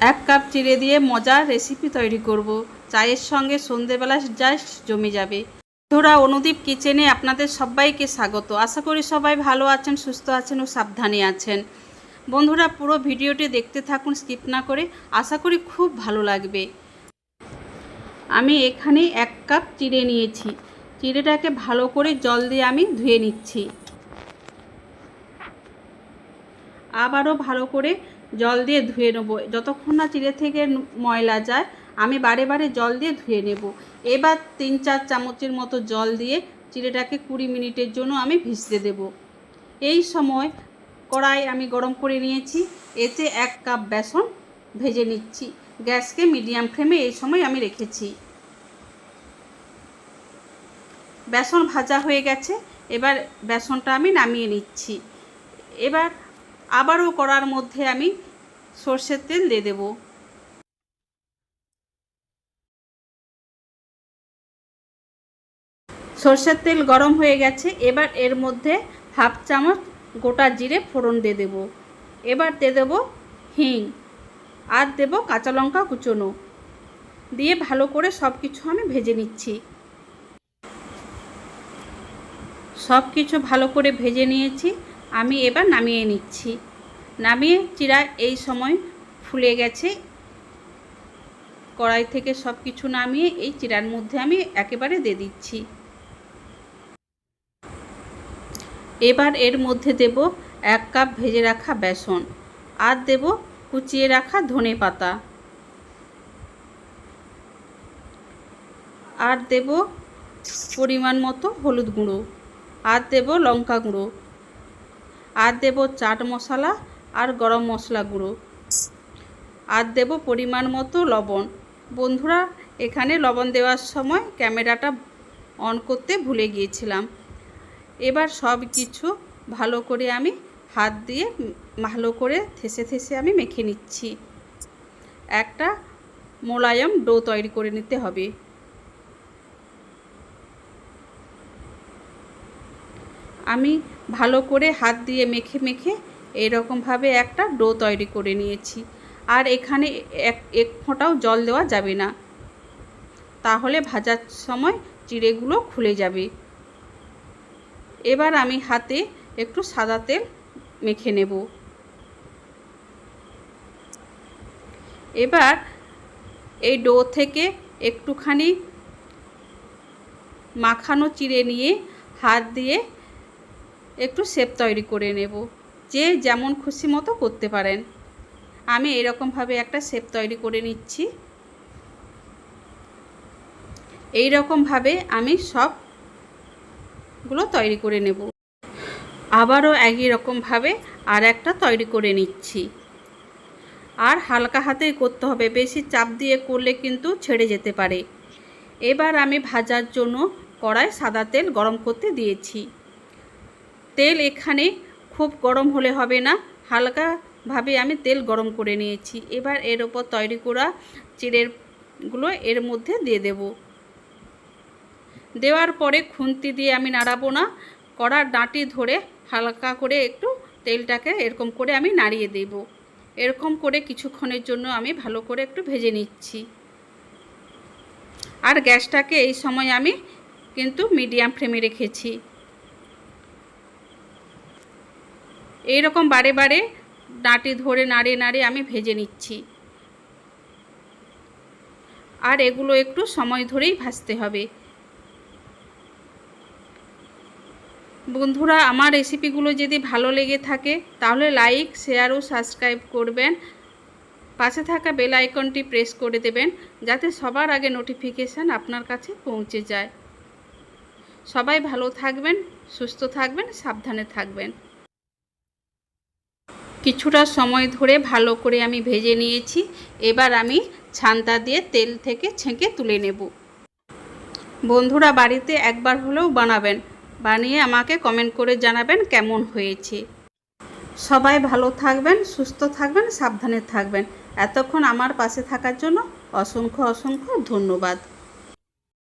এক কাপ চিড়ে দিয়ে মজার রেসিপি তৈরি করব। চায়ের সঙ্গে সন্ধেবেলা জাস্ট জমে যাবে। বন্ধুরা অনুদীপ কিচেনে আপনাদের সবাইকে স্বাগত। আশা করি সবাই ভালো আছেন, সুস্থ আছেন ও সাবধানে আছেন। বন্ধুরা, পুরো ভিডিওটি দেখতে থাকুন স্কিপ না করে আশা করি খুব ভালো লাগবে। আমি এখানে এক কাপ চিড়ে নিয়েছি। চিড়েটাকে ভালো করে জল দিয়ে আমি ধুয়ে নিচ্ছি। আবারও ভালো করে জল দিয়ে ধুয়ে নেব। যতক্ষণ না চিড়ে থেকে ময়লা যায়, আমি বারে বারে জল দিয়ে ধুয়ে নেব। এবার তিন চার চামচের মতো জল দিয়ে চিড়েটাকে কুড়ি মিনিটের জন্য আমি ভিজতে দেব। এই সময় কড়াই আমি গরম করে নিয়েছি, এতে এক কাপ বেসন ভেজে নিচ্ছি। গ্যাসকে মিডিয়াম ফ্লেমে এই সময় আমি রেখেছি। বেসন ভাজা হয়ে গেছে, এবার বেসনটা আমি নামিয়ে নিচ্ছি। এবার আবারও কড়ার মধ্যে আমি সর্ষের তেল দিয়ে দেব। সর্ষের তেল গরম হয়ে গেছে, এবার এর মধ্যে হাফ চামচ গোটা জিরে ফোড়ন দিয়ে দেব। এবার দিয়ে দেব হিং আর দেব কাঁচা লঙ্কা কুচোনো। দিয়ে ভালো করে সব কিছু আমি ভেজে নিচ্ছি। সব কিছু ভালো করে ভেজে নিয়েছি। আমি এবার নামিয়ে নিচ্ছি। নামিয়ে চিরা এই সময় ফুলে গেছে। কড়াই থেকে সব কিছু নামিয়ে এই চিরার মধ্যে আমি একেবারে দিয়ে দিচ্ছি। এবার এর মধ্যে দেব এক কাপ ভেজে রাখা বেসন আর দেব কুচিয়ে রাখা ধনে পাতা। আর দেব পরিমাণ মতো হলুদ গুঁড়ো। আর দেব লঙ্কা গুঁড়ো। আর দেব চাট মশলা আর গরম মশলা গুঁড়ো। আর দেব পরিমাণ মতো লবণ। বন্ধুরা, এখানে লবণ দেওয়ার সময় ক্যামেরাটা অন করতে ভুলে গিয়েছিলাম। এবার সব কিছু ভালো করে আমি হাত দিয়ে ভালো করে থেসে থেসে আমি মেখে নিচ্ছি। একটা মোলায়ম ডো তৈরি করে নিতে হবে। আমি ভালো করে হাত দিয়ে মেখে মেখে এরকমভাবে একটা ডো তৈরি করে নিয়েছি। আর এখানে এক এক ফোঁটাও জল দেওয়া যাবে না। তাহলে ভাজার সময় চিড়েগুলো খুলে যাবে। এবার আমি হাতে একটু সাদা তেল মেখে নেব। এবার এই ডো থেকে একটুখানি মাখানো চিড়ে নিয়ে হাত দিয়ে একটু শেপ তৈরি করে নেব। যে যেমন খুশি মতো করতে পারেন। আমি এরকমভাবে একটা শেপ তৈরি করে নিচ্ছি। এই রকমভাবে আমি সবগুলো তৈরি করে নেব। আবারও একই রকমভাবে আর একটা তৈরি করে নিচ্ছি। আর হালকা হাতেই করতে হবে, বেশি চাপ দিয়ে করলে কিন্তু ছেড়ে যেতে পারে। এবার আমি ভাজার জন্য কড়াই সাদা তেল গরম করতে দিয়েছি। তেল এখানে খুব গরম হলে হবে না। হালকাভাবে আমি তেল গরম করে নিয়েছি। এবার এর ওপর তৈরি করা চিড়েরগুলো এর মধ্যে দিয়ে দেব। দেওয়ার পরে খুন্তি দিয়ে আমি নাড়াবো না। কড়ার ডাঁটি ধরে হালকা করে একটু তেলটাকে এরকম করে আমি নাড়িয়ে দেব। এরকম করে কিছুক্ষণের জন্য আমি ভালো করে একটু ভেজে নিচ্ছি। আর গ্যাসটাকে এই সময় আমি কিন্তু মিডিয়াম ফ্লেমে রেখেছি। এই রকম বারে বারে ডাঁটি ধরে নাড়িয়ে নাড়ে আমি ভেজে নিচ্ছি। আর এগুলো একটু সময় ধরেই ভাজতে হবে। বন্ধুরা, আমার রেসিপিগুলো যদি ভালো লেগে থাকে, তাহলে লাইক, শেয়ার ও সাবস্ক্রাইব করবেন। পাশে থাকা বেল আইকনটি প্রেস করে দেবেন, যাতে সবার আগে নোটিফিকেশান আপনার কাছে পৌঁছে যায়। সবাই ভালো থাকবেন, সুস্থ থাকবেন, সাবধানে থাকবেন। কিছুটা সময় ধরে ভালো করে আমি ভেজে নিয়েছি। এবার আমি ছান্তা দিয়ে তেল থেকে ছেঁকে তুলে নেব। বন্ধুরা, বাড়িতে একবার হলেও বানাবেন। বানিয়ে আমাকে কমেন্ট করে জানাবেন কেমন হয়েছে। সবাই ভালো থাকবেন, সুস্থ থাকবেন, সাবধানে থাকবেন। এতক্ষণ আমার পাশে থাকার জন্য অসংখ্য অসংখ্য ধন্যবাদ।